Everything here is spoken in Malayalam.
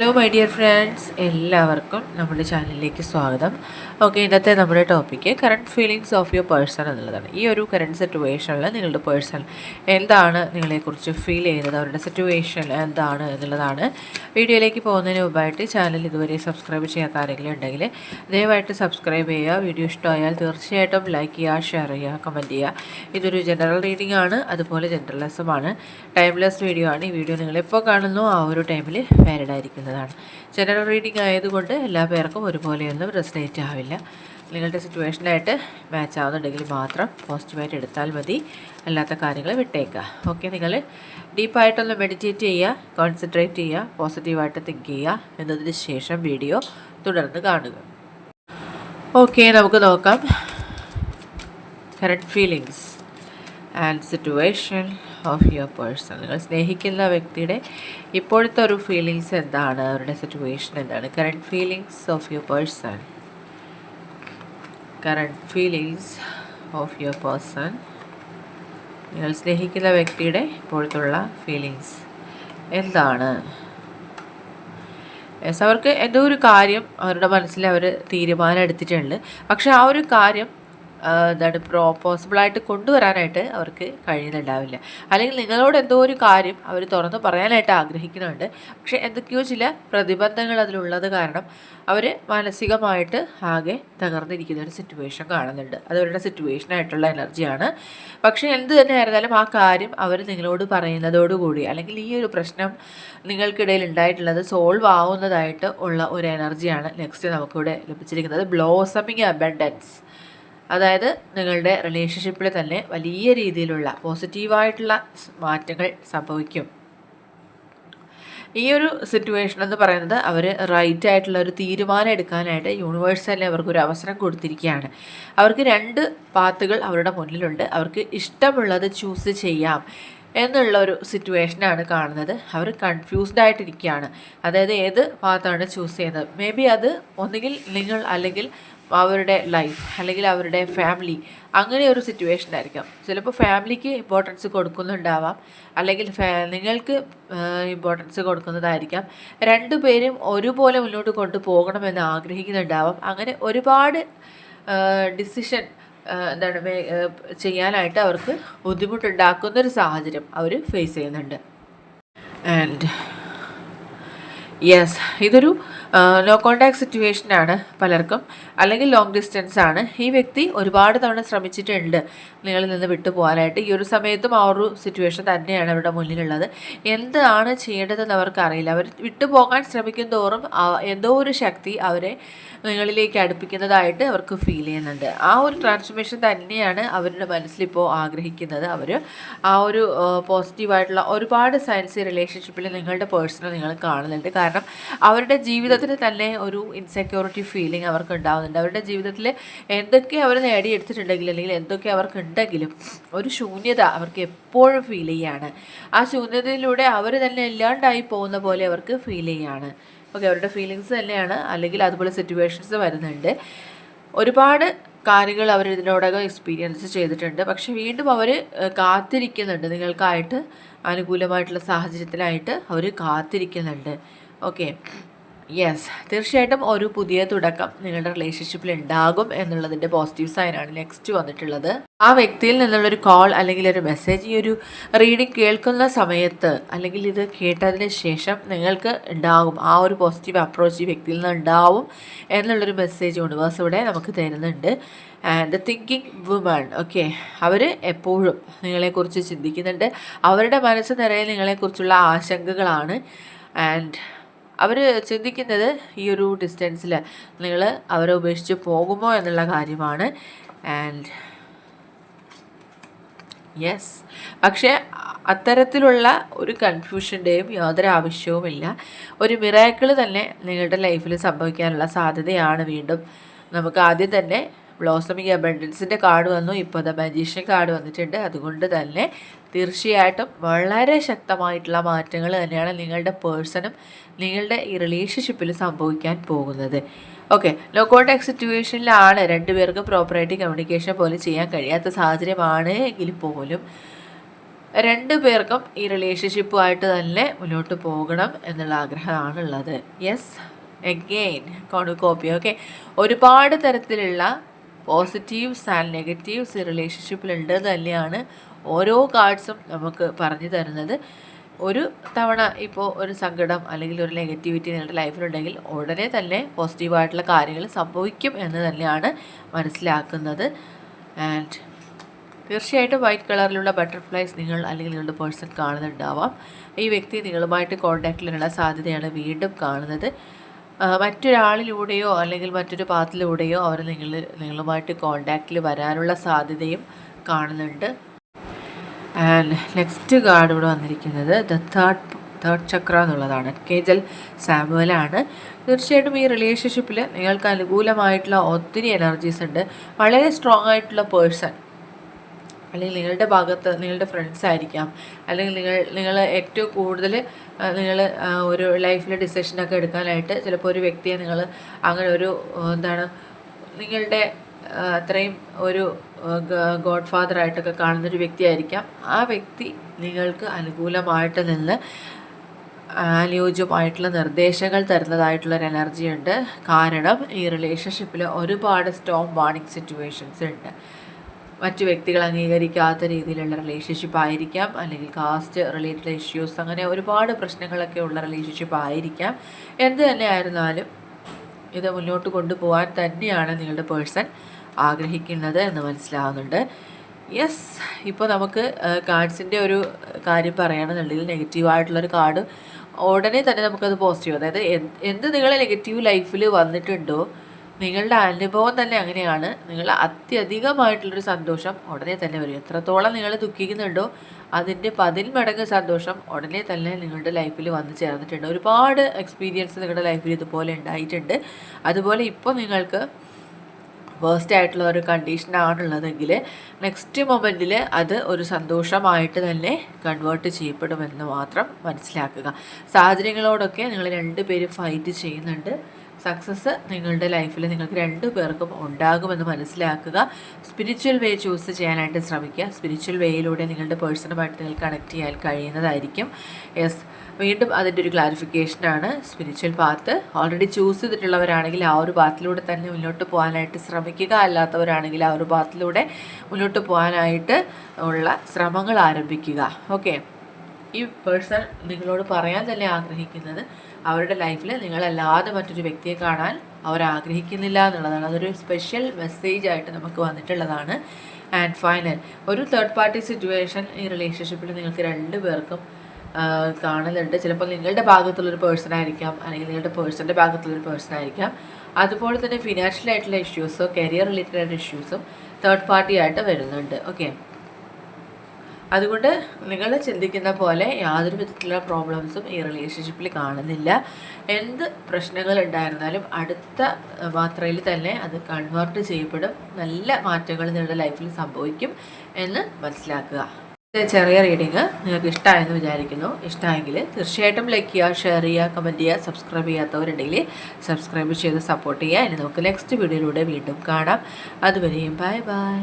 ഹലോ മൈ ഡിയർ ഫ്രണ്ട്സ് എല്ലാവർക്കും നമ്മുടെ ചാനലിലേക്ക് സ്വാഗതം. ഓക്കെ ഇന്നത്തെ നമ്മുടെ topic current feelings of your person എന്നുള്ളതാണ്. ഈ ഒരു കറണ്ട് സിറ്റുവേഷനിൽ നിങ്ങളുടെ പേഴ്സൺ എന്താണ് നിങ്ങളെക്കുറിച്ച് ഫീൽ ചെയ്യുന്നത് അവരുടെ സിറ്റുവേഷൻ എന്താണ് എന്നുള്ളതാണ്. വീഡിയോയിലേക്ക് പോകുന്നതിന് മുമ്പായിട്ട് ചാനൽ ഇതുവരെ സബ്സ്ക്രൈബ് ചെയ്യാത്ത ആരെങ്കിലും ഉണ്ടെങ്കിൽ ദയവായിട്ട് സബ്സ്ക്രൈബ് ചെയ്യുക. വീഡിയോ ഇഷ്ടമായാൽ തീർച്ചയായിട്ടും ലൈക്ക് ചെയ്യുക ഷെയർ ചെയ്യുക കമന്റ് ചെയ്യുക. ഇതൊരു ജനറൽ റീഡിംഗ് ആണ്. അതുപോലെ ജനറൽ ജനറലിസമാണ് ടൈംലെസ് വീഡിയോ ആണ്. ഈ വീഡിയോ നിങ്ങളെപ്പോൾ കാണുന്നു ആ ഒരു ടൈമിൽ വാലിഡ് ആയിരിക്കുന്നതാണ് ജനറൽ റീഡിംഗ് ആയതുകൊണ്ട് എല്ലാ പേർക്കും ഒരുപോലെയൊന്നും റെസിനേറ്റ് ആവില്ല. നിങ്ങളുടെ സിറ്റുവേഷനായിട്ട് മാച്ച് ആവുന്നുണ്ടെങ്കിൽ മാത്രം പോസിറ്റീവായിട്ട് എടുത്താൽ മതി. അല്ലാത്ത കാര്യങ്ങൾ വിട്ടേക്കുക. ഓക്കെ നിങ്ങൾ ഡീപ്പായിട്ടൊന്ന് മെഡിറ്റേറ്റ് ചെയ്യുക കോൺസെൻട്രേറ്റ് ചെയ്യുക പോസിറ്റീവായിട്ട് തിങ്ക് ചെയ്യുക എന്നതിന് ശേഷം വീഡിയോ തുടർന്ന് കാണുക. ഓക്കെ നമുക്ക് നോക്കാം. Current feelings and situation of your person നിങ്ങൾ സ്നേഹിക്കുന്ന വ്യക്തിയുടെ ഇപ്പോഴത്തെ ഒരു ഫീലിങ്സ് എന്താണ്? അവരുടെ സിറ്റുവേഷൻ എന്താണ്? Current feelings of your person current feelings of your person നിങ്ങൾ സ്നേഹിക്കുന്ന വ്യക്തിയുടെ ഇപ്പോഴത്തുള്ള ഫീലിങ്സ് എന്താണ്? യെസ് അവർക്ക് എന്തോ ഒരു കാര്യം അവരുടെ മനസ്സിൽ അവർ തീരുമാനം എടുത്തിട്ടുണ്ട്. പക്ഷേ ആ ഒരു കാര്യം എന്താണ് പ്രോ പോസിബിളായിട്ട് കൊണ്ടുവരാനായിട്ട് അവർക്ക് കഴിയുന്നുണ്ടാവില്ല അല്ലെങ്കിൽ നിങ്ങളോട് എന്തോ ഒരു കാര്യം അവർ തുറന്ന് പറയാനായിട്ട് ആഗ്രഹിക്കുന്നുണ്ട്. പക്ഷേ എന്തൊക്കെയോ ചില പ്രതിബന്ധങ്ങൾ അതിലുള്ളത് കാരണം അവർ മാനസികമായിട്ട് ആകെ തകർന്നിരിക്കുന്ന ഒരു സിറ്റുവേഷൻ കാണുന്നുണ്ട്. അതവരുടെ സിറ്റുവേഷനായിട്ടുള്ള എനർജിയാണ് പക്ഷേ എന്ത് തന്നെ ആയിരുന്നാലും ആ കാര്യം അവർ നിങ്ങളോട് പറയുന്നതോടുകൂടി അല്ലെങ്കിൽ ഈ ഒരു പ്രശ്നം നിങ്ങൾക്കിടയിൽ ഉണ്ടായിട്ടുള്ളത് സോൾവ് ആവുന്നതായിട്ട് ഉള്ള ഒരു എനർജിയാണ് നെക്സ്റ്റ് നമുക്കിവിടെ ലഭിച്ചിരിക്കുന്നത്. ബ്ലോസമിങ് അബൻഡൻസ് അതായത് നിങ്ങളുടെ റിലേഷൻഷിപ്പിൽ തന്നെ വലിയ രീതിയിലുള്ള പോസിറ്റീവായിട്ടുള്ള മാറ്റങ്ങൾ സംഭവിക്കും. ഈ ഒരു സിറ്റുവേഷൻ എന്ന് പറയുന്നത് അവർ റൈറ്റ് ആയിട്ടുള്ള ഒരു തീരുമാനം എടുക്കാനായിട്ട് യൂണിവേഴ്സ് തന്നെ അവർക്ക് ഒരു അവസരം കൊടുത്തിരിക്കുകയാണ്. അവർക്ക് രണ്ട് പാത്തുകൾ അവരുടെ മുന്നിലുണ്ട്. അവർക്ക് ഇഷ്ടമുള്ളത് ചൂസ് ചെയ്യാം. എന്നുള്ള ഒരു സിറ്റുവേഷനാണ് കാണുന്നത്. അവർ കൺഫ്യൂസ്ഡ് ആയിട്ടിരിക്കുകയാണ്. അതായത് ഏത് പാത്താണ് ചൂസ് ചെയ്യുന്നത്? മേ ബി അത് ഒന്നുകിൽ നിങ്ങൾ അല്ലെങ്കിൽ അവരുടെ ലൈഫ് അല്ലെങ്കിൽ അവരുടെ ഫാമിലി അങ്ങനെ ഒരു സിറ്റുവേഷൻ ആയിരിക്കാം. ചിലപ്പോൾ ഫാമിലിക്ക് ഇമ്പോർട്ടൻസ് കൊടുക്കുന്നുണ്ടാവാം. അല്ലെങ്കിൽ നിങ്ങൾക്ക് ഇമ്പോർട്ടൻസ് കൊടുക്കുന്നതായിരിക്കാം. രണ്ടു പേരും ഒരുപോലെ മുന്നോട്ട് കൊണ്ടുപോകണമെന്ന് ആഗ്രഹിക്കുന്നുണ്ടാവാം. അങ്ങനെ ഒരുപാട് ഡിസിഷൻ എന്താണ് ചെയ്യാനായിട്ട് അവർക്ക് ബുദ്ധിമുട്ടുണ്ടാക്കുന്നൊരു സാഹചര്യം അവർ ഫേസ് ചെയ്യുന്നുണ്ട്. ആൻഡ് യെസ് ഇതൊരു നോ കോണ്ടാക്ട് സിറ്റുവേഷനാണ് പലർക്കും. അല്ലെങ്കിൽ ലോങ് ഡിസ്റ്റൻസ് ആണ്. ഈ വ്യക്തി ഒരുപാട് തവണ ശ്രമിച്ചിട്ടുണ്ട് നിങ്ങളിൽ നിന്ന് വിട്ടുപോകാനായിട്ട്. ഈ ഒരു സമയത്തും ആ ഒരു സിറ്റുവേഷൻ തന്നെയാണ് അവരുടെ മുന്നിലുള്ളത്. എന്താണ് ചെയ്യേണ്ടതെന്ന് അവർക്കറിയില്ല. അവർ വിട്ടുപോകാൻ ശ്രമിക്കും തോറും എന്തോ ഒരു ശക്തി അവരെ നിങ്ങളിലേക്ക് അടുപ്പിക്കുന്നതായിട്ട് അവർക്ക് ഫീൽ ചെയ്യുന്നുണ്ട്. ആ ഒരു ട്രാൻസ്ഫോർമേഷൻ തന്നെയാണ് അവരുടെ മനസ്സിലിപ്പോൾ ആഗ്രഹിക്കുന്നത്. അവർ ആ ഒരു പോസിറ്റീവായിട്ടുള്ള ഒരുപാട് സയൻസ് റിലേഷൻഷിപ്പിൽ നിങ്ങളുടെ പേഴ്സണൽ നിങ്ങൾ കാണുന്നുണ്ട്. കാരണം അവരുടെ ജീവിതത്തിൽ തന്നെ ഒരു ഇൻസെക്യൂരിറ്റി ഫീലിംഗ് അവർക്ക് ഉണ്ടാവുന്നുണ്ട് അവരുടെ ജീവിതത്തിൽ എന്തൊക്കെ അവർ നേടിയെടുത്തിട്ടുണ്ടെങ്കിലും അല്ലെങ്കിൽ എന്തൊക്കെ അവർക്ക് ഉണ്ടെങ്കിലും ഒരു ശൂന്യത അവർക്ക് എപ്പോഴും ഫീൽ ചെയ്യാണ്. ആ ശൂന്യതയിലൂടെ അവർ തന്നെ ഇല്ലാണ്ടായി പോകുന്ന പോലെ അവർക്ക് ഫീൽ ചെയ്യാണ്. ഓക്കെ അവരുടെ ഫീലിങ്സ് തന്നെയാണ്. അല്ലെങ്കിൽ അതുപോലെ സിറ്റുവേഷൻസ് വരുന്നുണ്ട്. ഒരുപാട് കാര്യങ്ങൾ അവർ ഇതിനോടകം എക്സ്പീരിയൻസ് ചെയ്തിട്ടുണ്ട്. പക്ഷെ വീണ്ടും അവർ കാത്തിരിക്കുന്നുണ്ട്. നിങ്ങൾക്കായിട്ട് അനുകൂലമായിട്ടുള്ള സാഹചര്യത്തിലായിട്ട് അവർ കാത്തിരിക്കുന്നുണ്ട്. ഓക്കെ യെസ് തീർച്ചയായിട്ടും ഒരു പുതിയ തുടക്കം നിങ്ങളുടെ റിലേഷൻഷിപ്പിൽ ഉണ്ടാകും എന്നുള്ളതിന്റെ പോസിറ്റീവ് സൈനാണ് നെക്സ്റ്റ് വന്നിട്ടുള്ളത്. ആ വ്യക്തിയിൽ നിന്നുള്ളൊരു കോൾ അല്ലെങ്കിൽ ഒരു മെസ്സേജ് ഈ ഒരു റീഡിംഗ് കേൾക്കുന്ന സമയത്ത് അല്ലെങ്കിൽ ഇത് കേട്ടതിന് ശേഷം നിങ്ങൾക്ക് ഉണ്ടാകും ആ ഒരു പോസിറ്റീവ് അപ്രോച്ച് ഈ വ്യക്തിയിൽ നിന്ന് ഉണ്ടാവും എന്നുള്ളൊരു മെസ്സേജ് യൂണിവേഴ്സ് ഇവിടെ നമുക്ക് തരുന്നുണ്ട്. ആൻഡ് തിങ്കിങ് വുമൺ ഓക്കെ അവർ എപ്പോഴും നിങ്ങളെക്കുറിച്ച് ചിന്തിക്കുന്നുണ്ട്. അവരുടെ മനസ്സ് നിറയെ നിങ്ങളെക്കുറിച്ചുള്ള ആശങ്കകളാണ്. ആൻഡ് അവർ ചിന്തിക്കുന്നത് ഈ ഒരു ഡിസ്റ്റൻസിൽ നിങ്ങൾ അവരെ ഉപേക്ഷിച്ച് പോകുമോ എന്നുള്ള കാര്യമാണ്. ആൻഡ് യെസ് പക്ഷേ അത്തരത്തിലുള്ള ഒരു കൺഫ്യൂഷന്റെയും യാതൊരു ആവശ്യവുമില്ല. ഒരു മിറാക്കിൾ തന്നെ നിങ്ങളുടെ ലൈഫിൽ സംഭവിക്കാനുള്ള സാധ്യതയാണ് വീണ്ടും. നമുക്ക് ആദ്യം തന്നെ ബ്ലോസമിങ് അബൻഡൻസിന്റെ കാർഡ് വന്നു. ഇപ്പോൾ ദ മജീഷ്യൻ കാർഡ് വന്നിട്ടുണ്ട്. അതുകൊണ്ട് തന്നെ തീർച്ചയായിട്ടും വളരെ ശക്തമായിട്ടുള്ള മാറ്റങ്ങൾ തന്നെയാണ് നിങ്ങളുടെ പേഴ്സണും നിങ്ങളുടെ ഈ റിലേഷൻഷിപ്പിൽ സംഭവിക്കാൻ പോകുന്നത്. ഓക്കെ ലോ കോൺടാക്ട് സിറ്റുവേഷനിലാണ് രണ്ടുപേർക്കും പ്രോപ്പറായിട്ട് കമ്മ്യൂണിക്കേഷൻ പോലെ ചെയ്യാൻ കഴിയാത്ത സാഹചര്യമാണ് എങ്കിൽ പോലും രണ്ട് പേർക്കും ഈ റിലേഷൻഷിപ്പുമായിട്ട് തന്നെ മുന്നോട്ട് പോകണം എന്നുള്ള ആഗ്രഹമാണുള്ളത്. യെസ് എഗെയിൻ കോപ്പി ഓക്കെ ഒരുപാട് തരത്തിലുള്ള പോസിറ്റീവ്സ് ആൻഡ് നെഗറ്റീവ്സ് റിലേഷൻഷിപ്പിലുണ്ട് തന്നെയാണ് ഓരോ കാർഡ്സും നമുക്ക് പറഞ്ഞു തരുന്നത്. ഒരു തവണ ഇപ്പോൾ ഒരു സങ്കടം അല്ലെങ്കിൽ ഒരു നെഗറ്റിവിറ്റി നിങ്ങളുടെ ലൈഫിലുണ്ടെങ്കിൽ ഉടനെ തന്നെ പോസിറ്റീവായിട്ടുള്ള കാര്യങ്ങൾ സംഭവിക്കും എന്ന് തന്നെയാണ് മനസ്സിലാക്കുന്നത്. ആൻഡ് തീർച്ചയായിട്ടും വൈറ്റ് കളറിലുള്ള ബട്ടർഫ്ലൈസ് നിങ്ങൾ അല്ലെങ്കിൽ നിങ്ങളുടെ പേഴ്സൺ കാണുന്നുണ്ടാവാം. ഈ വ്യക്തി നിങ്ങളുമായിട്ട് കോൺടാക്റ്റിലുള്ള സാധ്യതയാണ് വീണ്ടും കാണുന്നത്. മറ്റൊരാളിലൂടെയോ അല്ലെങ്കിൽ മറ്റൊരു പാത്തിലൂടെയോ അവർ നിങ്ങൾ നിങ്ങളുമായിട്ട് കോണ്ടാക്റ്റിൽ വരാനുള്ള സാധ്യതയും കാണുന്നുണ്ട്. ആൻഡ് നെക്സ്റ്റ് കാർഡ് ഇവിടെ വന്നിരിക്കുന്നത് ദ തേർഡ് തേർഡ് ചക്ര എന്നുള്ളതാണ്. കേജൽ സാമുവലാണ് തീർച്ചയായിട്ടും ഈ റിലേഷൻഷിപ്പിൽ നിങ്ങൾക്ക് അനുകൂലമായിട്ടുള്ള ഒത്തിരി എനർജീസ് ഉണ്ട്. വളരെ സ്ട്രോങ് ആയിട്ടുള്ള പേഴ്സൺ അല്ലെങ്കിൽ നിങ്ങളുടെ ഭാഗത്ത് നിങ്ങളുടെ ഫ്രണ്ട്സ് ആയിരിക്കാം. അല്ലെങ്കിൽ നിങ്ങൾ നിങ്ങൾ ഏറ്റവും കൂടുതൽ നിങ്ങൾ ഒരു ലൈഫിൽ ഡിസിഷനൊക്കെ എടുക്കാനായിട്ട് ചിലപ്പോൾ ഒരു വ്യക്തിയെ നിങ്ങൾ അങ്ങനെ ഒരു എന്താണ് നിങ്ങളുടെ അത്രയും ഒരു ഗോഡ് ഫാദർ ആയിട്ടൊക്കെ കാണുന്നൊരു വ്യക്തിയായിരിക്കാം. ആ വ്യക്തി നിങ്ങൾക്ക് അനുകൂലമായിട്ട് നിന്ന് അനുയോജ്യമായിട്ടുള്ള നിർദ്ദേശങ്ങൾ തരുന്നതായിട്ടുള്ളൊരു എനർജി ഉണ്ട്. കാരണം ഈ റിലേഷൻഷിപ്പിൽ ഒരുപാട് സ്റ്റോം വാണിംഗ് സിറ്റുവേഷൻസ് ഉണ്ട്. മറ്റു വ്യക്തികൾ അംഗീകരിക്കാത്ത രീതിയിലുള്ള റിലേഷൻഷിപ്പ് ആയിരിക്കാം. അല്ലെങ്കിൽ കാസ്റ്റ് റിലേറ്റഡ് ഇഷ്യൂസ് അങ്ങനെ ഒരുപാട് പ്രശ്നങ്ങളൊക്കെ ഉള്ള റിലേഷൻഷിപ്പ് ആയിരിക്കാം. എന്ത് തന്നെ ആയിരുന്നാലും ഇത് മുന്നോട്ട് കൊണ്ടുപോകാൻ തന്നെയാണ് നിങ്ങളുടെ പേഴ്സൺ ആഗ്രഹിക്കുന്നത് എന്ന് മനസ്സിലാവുന്നുണ്ട്. യെസ് ഇപ്പോൾ നമുക്ക് കാർഡ്സിന്റെ ഒരു കാര്യം പറയുകയാണെന്നുണ്ടെങ്കിൽ നെഗറ്റീവായിട്ടുള്ളൊരു കാർഡ് ഉടനെ തന്നെ നമുക്കത് പോസിറ്റീവ് അതായത് എന്ത് നിങ്ങളെ നെഗറ്റീവ് ലൈഫിൽ വന്നിട്ടുണ്ടോ നിങ്ങളുടെ അനുഭവം തന്നെ അങ്ങനെയാണ്. നിങ്ങൾ അത്യധികമായിട്ടുള്ളൊരു സന്തോഷം ഉടനെ തന്നെ വരും. എത്രത്തോളം നിങ്ങൾ ദുഃഖിക്കുന്നുണ്ടോ അതിന്റെ പതിൽ മടങ്ങ് സന്തോഷം ഉടനെ തന്നെ നിങ്ങളുടെ ലൈഫിൽ വന്നു ചേർന്നിട്ടുണ്ട്. ഒരുപാട് എക്സ്പീരിയൻസ് നിങ്ങളുടെ ലൈഫിൽ ഇതുപോലെ ഉണ്ടായിട്ടുണ്ട്. അതുപോലെ ഇപ്പോൾ നിങ്ങൾക്ക് വേസ്റ്റ് ആയിട്ടുള്ള ഒരു കണ്ടീഷനാണുള്ളതെങ്കിൽ നെക്സ്റ്റ് മൊമെന്റിൽ അത് ഒരു സന്തോഷമായിട്ട് തന്നെ കൺവേർട്ട് ചെയ്യപ്പെടുമെന്ന് മാത്രം മനസ്സിലാക്കുക. സാഹചര്യങ്ങളോടൊക്കെ നിങ്ങൾ രണ്ട് രണ്ടുപേരും ഫൈറ്റ് ചെയ്യുന്നുണ്ട്. സക്സസ് നിങ്ങളുടെ ലൈഫിൽ നിങ്ങൾക്ക് രണ്ടു പേർക്കും ഉണ്ടാകുമെന്ന് മനസ്സിലാക്കുക. സ്പിരിച്വൽ വേ ചൂസ് ചെയ്യാനായിട്ട് ശ്രമിക്കുക. സ്പിരിച്വൽ വേയിലൂടെ നിങ്ങളുടെ പേഴ്സണുമായിട്ട് നിങ്ങൾ കണക്ട് ചെയ്യാൻ കഴിയുന്നതായിരിക്കും. യെസ് വീണ്ടും അതിന്റെ ഒരു ക്ലാരിഫിക്കേഷനാണ് സ്പിരിച്വൽ പാത്ത് ഓൾറെഡി ചൂസ് ചെയ്തിട്ടുള്ളവരാണെങ്കിൽ ആ ഒരു പാത്തിലൂടെ തന്നെ മുന്നോട്ട് പോകാനായിട്ട് ശ്രമിക്കുക. അല്ലാത്തവരാണെങ്കിൽ ആ ഒരു പാത്തിലൂടെ മുന്നോട്ട് പോകാനായിട്ട് ഉള്ള ശ്രമങ്ങൾ ആരംഭിക്കുക. ഓക്കെ ഈ പേഴ്സൺ നിങ്ങളോട് പറയാൻ തന്നെ ആഗ്രഹിക്കുന്നത് അവരുടെ ലൈഫിൽ നിങ്ങളല്ലാതെ മറ്റൊരു വ്യക്തിയെ കാണാൻ അവർ ആഗ്രഹിക്കുന്നില്ല എന്നുള്ളതാണ്. അതൊരു സ്പെഷ്യൽ മെസ്സേജ് ആയിട്ട് നമുക്ക് വന്നിട്ടുള്ളതാണ്. ആൻഡ് ഫൈനൽ ഒരു തേർഡ് പാർട്ടി സിറ്റുവേഷൻ ഈ റിലേഷൻഷിപ്പിൽ നിങ്ങൾക്ക് രണ്ട് പേർക്കും കാണലുണ്ട്. ചിലപ്പോൾ നിങ്ങളുടെ ഭാഗത്തുള്ളൊരു പേഴ്സൺ ആയിരിക്കാം അല്ലെങ്കിൽ നിങ്ങളുടെ പേഴ്സന്റെ ഭാഗത്തുള്ളൊരു പേഴ്സൺ ആയിരിക്കാം. അതുപോലെ തന്നെ ഫിനാൻഷ്യൽ ആയിട്ടുള്ള ഇഷ്യൂസോ കരിയർ റിലേറ്റഡ് ആയിട്ടുള്ള ഇഷ്യൂസും തേർഡ് പാർട്ടി ആയിട്ട് വരുന്നുണ്ട്. ഓക്കെ അതുകൊണ്ട് നിങ്ങൾ ചിന്തിക്കുന്ന പോലെ യാതൊരു വിധത്തിലുള്ള പ്രോബ്ലംസും ഈ റിലേഷൻഷിപ്പിൽ കാണുന്നില്ല. എന്ത് പ്രശ്നങ്ങൾ ഉണ്ടായിരുന്നാലും അടുത്ത മാത്രയിൽ തന്നെ അത് കൺവേർട്ട് ചെയ്യപ്പെടും. നല്ല മാറ്റങ്ങൾ നിങ്ങളുടെ ലൈഫിൽ സംഭവിക്കും എന്ന് മനസ്സിലാക്കുക. ചെറിയ റീഡിങ് നിങ്ങൾക്ക് ഇഷ്ടമായെന്ന് വിചാരിക്കുന്നു. ഇഷ്ടമായെങ്കിൽ തീർച്ചയായിട്ടും ലൈക്ക് ചെയ്യുക ഷെയർ ചെയ്യുക കമന്റ് ചെയ്യുക സബ്സ്ക്രൈബ് ചെയ്യാത്തവരുണ്ടെങ്കിൽ സബ്സ്ക്രൈബ് ചെയ്ത് സപ്പോർട്ട് ചെയ്യുക. ഇനി നമുക്ക് നെക്സ്റ്റ് വീഡിയോയിലൂടെ വീണ്ടും കാണാം. അതുവരെയും ബൈ ബൈ